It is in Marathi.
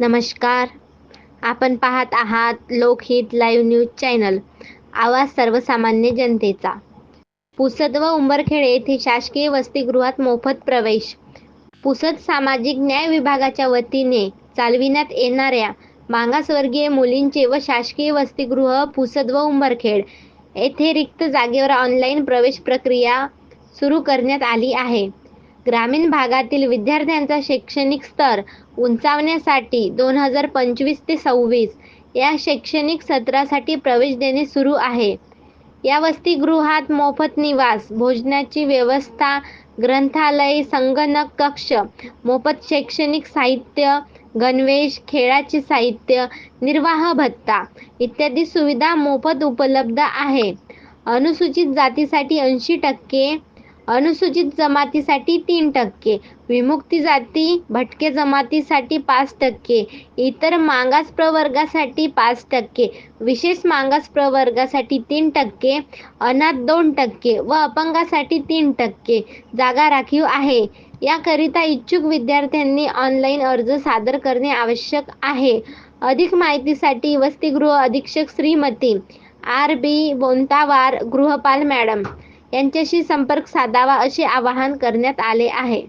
नमस्कार. आपण पाहत आहात लोकहित लाईव्ह न्यूज चॅनल. आवाज सर्वसामान्य जनतेचा. पुसद व उंबरखेड येथे शासकीय वसतिगृहात मोफत प्रवेश. पुसद सामाजिक न्याय विभागाच्या वतीने चालविण्यात येणाऱ्या मागासवर्गीय मुलींचे व शासकीय वसतिगृह पुसद व उंबरखेड येथे रिक्त जागेवर ऑनलाईन प्रवेश प्रक्रिया सुरू करण्यात आली आहे. ग्रामीण भागातील विद्यार्थ्यांचा शैक्षणिक स्तर उंचावण्यासाठी दोन हजार पंचवीस ते सव्वीस या शैक्षणिक सत्रासाठी प्रवेश देणे सुरू आहे. या वसतिगृहात मोफत निवास भोजनाची व्यवस्था ग्रंथालय संगणक कक्ष मोफत शैक्षणिक साहित्य गणवेश खेळाचे साहित्य निर्वाह भत्ता इत्यादी सुविधा मोफत उपलब्ध आहे. अनुसूचित जातीसाठी ऐंशी टक्के अनुसूचित जमातीसाठी तीन टक्के विमुक्ती जाती भटके जमातीसाठी पाच टक्के इतर मागास प्रवर्गासाठी पाच टक्के विशेष मागास प्रवर्गासाठी तीन टक्के अनाथ दोन टक्के व अपंगासाठी तीन टक्के जागा राखीव आहे. याकरिता इच्छुक विद्यार्थ्यांनी ऑनलाईन अर्ज सादर करणे आवश्यक आहे. अधिक माहितीसाठी वसतिगृह अधीक्षक श्रीमती आर बी बोंतावार गृहपाल मॅडम. यांच्याशी संपर्क साधावा असे आवाहन करण्यात आले आहे.